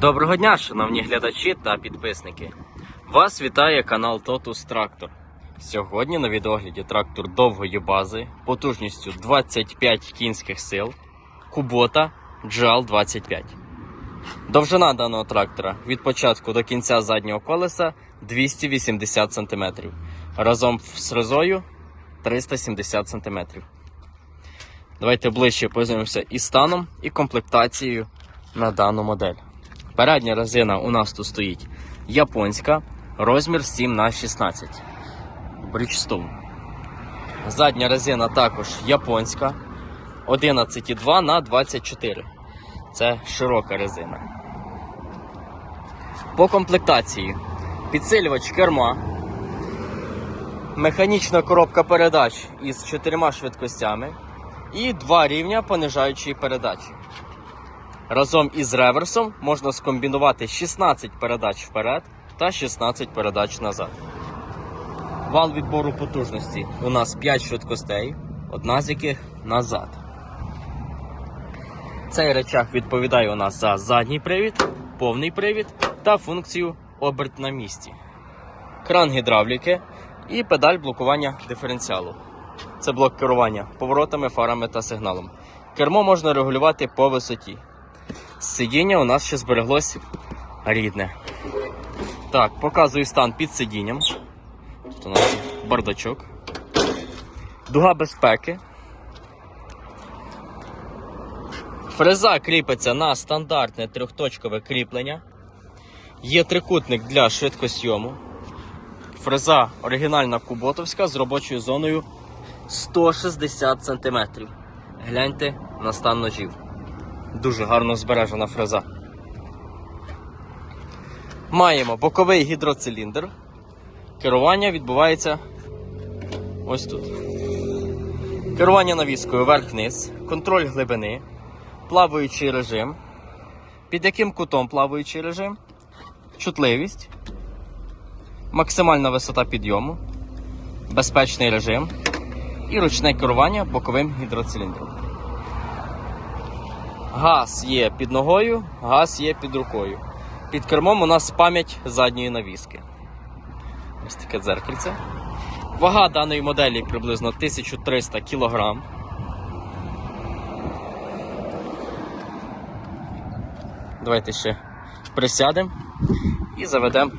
Доброго дня, шановні глядачі та підписники. Вас вітає канал Totus Tractor. Сьогодні на відогляді трактор довгої бази потужністю 25 кінських сил Kubota GL 25. Довжина даного трактора від початку до кінця заднього колеса 280 см. Разом з фрезою 370 см. Давайте ближче познайомимося і станом, і комплектацією на дану модель. Передня резина у нас тут стоїть японська, розмір 7 на 16 Bridgestone. Задня резина також японська 11,2 на 24 Це широка резина. По комплектації підсилювач керма, механічна коробка передач із чотирма швидкостями і два рівня понижаючої передачі. Разом із реверсом можна скомбінувати 16 передач вперед та 16 передач назад. Вал відбору потужності у нас 5 швидкостей, одна з яких назад. Цей речах відповідає у нас за задній привід, повний привід та функцію оберт на місці. Кран гідравліки і педаль блокування диференціалу. Це блок керування поворотами, фарами та сигналом. Кермо можна регулювати по висоті. Сидіння у нас ще збереглось рідне. Так, показую стан під сидінням. Тут у нас бардачок. Дуга безпеки. Фреза кріпиться на стандартне трьохточкове кріплення. Є трикутник для швидкосйому. Фреза оригінальна куботовська з робочою зоною 160 см. Гляньте на стан ножів. Дуже гарно збережена фреза. Маємо боковий гідроциліндр. Керування відбувається ось тут. Керування навіскою вверх-вниз, контроль глибини, плаваючий режим. Під яким кутом плаваючий режим, чутливість, максимальна висота підйому, безпечний режим і ручне керування боковим гідроциліндром. Газ є під ногою, газ є під рукою. Під кермом у нас пам'ять задньої навіски. Ось таке дзеркальце. Вага даної моделі приблизно 1300 кг. Давайте ще присядемо і заведемо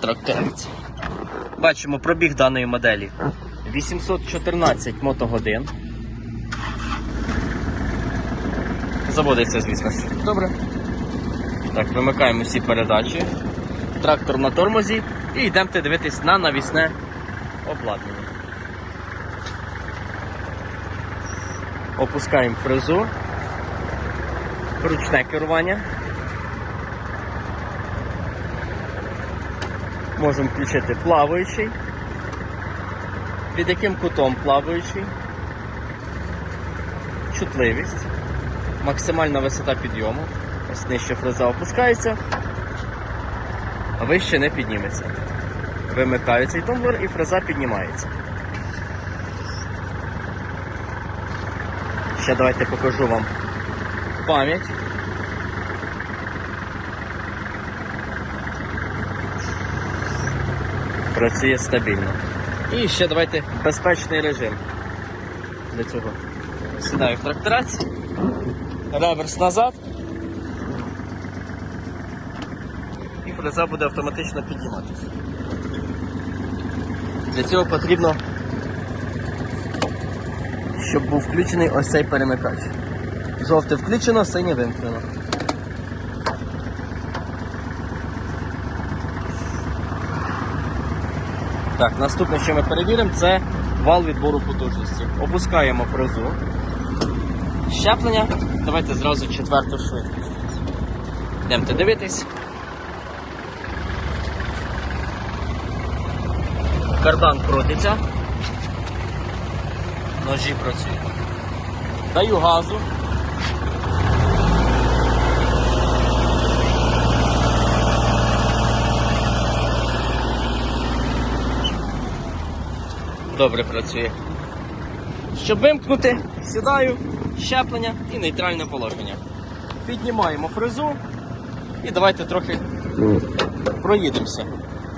тракторець. Бачимо пробіг даної моделі 814 мотогодин. Заводиться, звісно ж. Добре. Так, вимикаємо всі передачі. Трактор на тормозі і йдемо дивитись на навісне обладнання. Опускаємо фрезу. Ручне керування. Можемо включити плаваючий. Під яким кутом плаваючий. Чутливість максимальна висота підйому. Ось нижче фреза опускається, а вище не підніметься. Вимикаю цей тумблер і фреза піднімається. Ще давайте покажу вам пам'ять. Працює стабільно. І ще давайте безпечний режим. Для цього сідаю в тракторець реверс назад. І фреза буде автоматично підніматися. Для цього потрібно, щоб був включений ось цей перемикач. Жовте включено, синє вимкнено. Так, наступне, що ми перевіримо, це вал відбору потужності. Опускаємо фрезу. Щеплення. Давайте зразу четверту швидкість. Йдемте дивитись. Кардан крутиться. Ножі працюють. Даю газу. Добре працює. Щоб вимкнути, сідаю, щеплення і нейтральне положення. Піднімаємо фрезу І давайте трохи проїдемося.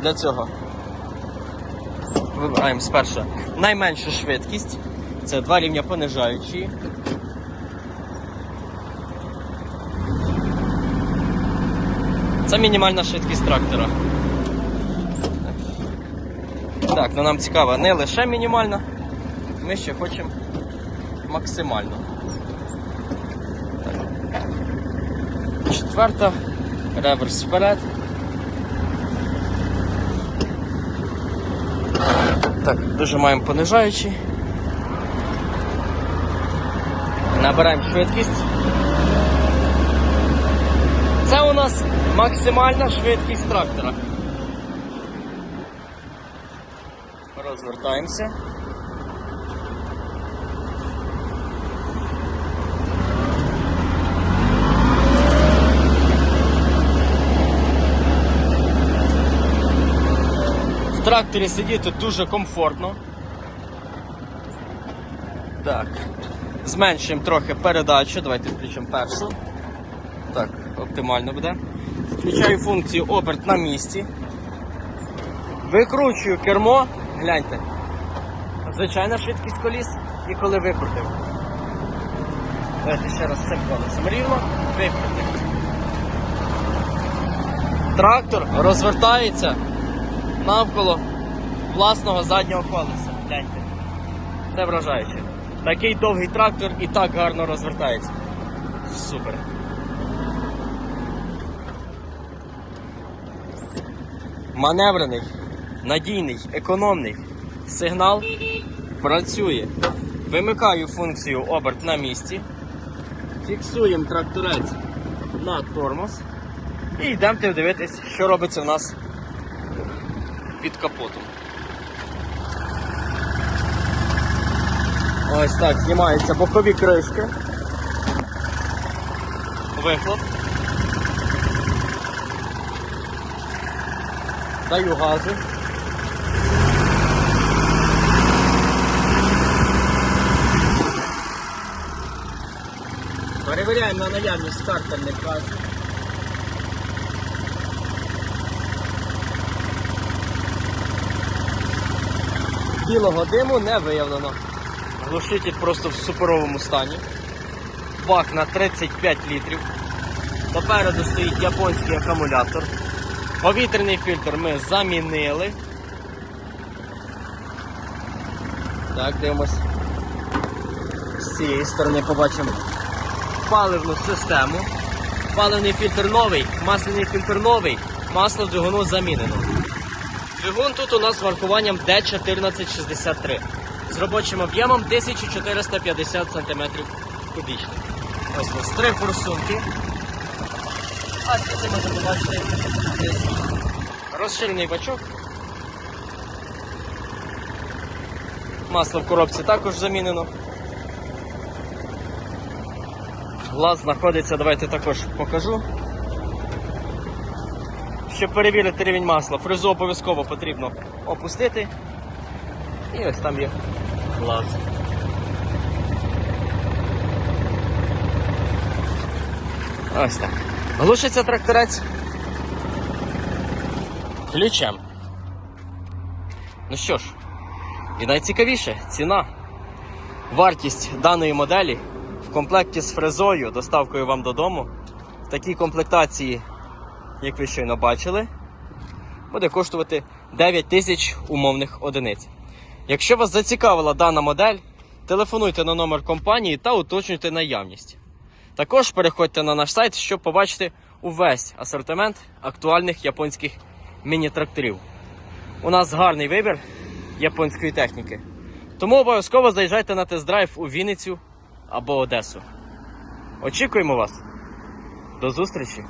Для цього вибираємо спершу найменшу швидкість. Це два рівня понижаючі. Це мінімальна швидкість трактора. Так, ну нам цікаво не лише мінімальна, ми ще хочемо максимально. Четверта, реверс вперед. Так, дожимаємо понижаючи. Набираємо швидкість. Це у нас максимальна швидкість трактора. Розвертаємося. Тракторі сидіти дуже комфортно. Так. Зменшуємо трохи передачу. Давайте включимо першу. Так, оптимально буде. Включаю функцію оберт на місці. Викручую кермо. Гляньте. Звичайна швидкість коліс і коли викрутив. Давайте ще раз цим колесом рівно, викрутив. Трактор розвертається навколо власного заднього колеса. Гляньте. Це вражаюче. Такий довгий трактор і так гарно розвертається. Супер. Маневрений, надійний, економний сигнал працює. Вимикаю функцію оберт на місці. Фіксуємо тракторець на тормоз. І йдемо дивитись, що робиться в нас під капотом. Ось так знімаються бокові кришки. Вихлоп. Даю газу. Перевіряємо на наявність картельних газів. Білого диму не виявлено. Глушитель просто в суперовому стані. Бак на 35 літрів. Попереду стоїть японський акумулятор. Повітряний фільтр ми замінили. Так, дивимось. З цієї сторони побачимо паливну систему. Паливний фільтр новий, масляний фільтр новий, масло в двигуну замінено. Двигун тут у нас з маркуванням D1463 з робочим об'ємом 1450 см кубічних. Ось у нас три форсунки. А це можна побачити. Розширений бачок. Масло в коробці також замінено. Глаз знаходиться, давайте також покажу. Щоб перевірити рівень масла, фрезу обов'язково потрібно опустити. І ось там є глаз. Ось так. Глушиться тракторець ключем. Ну що ж, і найцікавіше ціна. Вартість даної моделі в комплекті з фрезою, доставкою вам додому, в такій комплектації, як ви щойно бачили, буде коштувати 9 тисяч умовних одиниць. Якщо вас зацікавила дана модель, телефонуйте на номер компанії та уточнюйте наявність. Також переходьте на наш сайт, щоб побачити увесь асортимент актуальних японських міні-тракторів. У нас гарний вибір японської техніки. Тому обов'язково заїжджайте на тест-драйв у Вінницю або Одесу. Очікуємо вас. До зустрічі!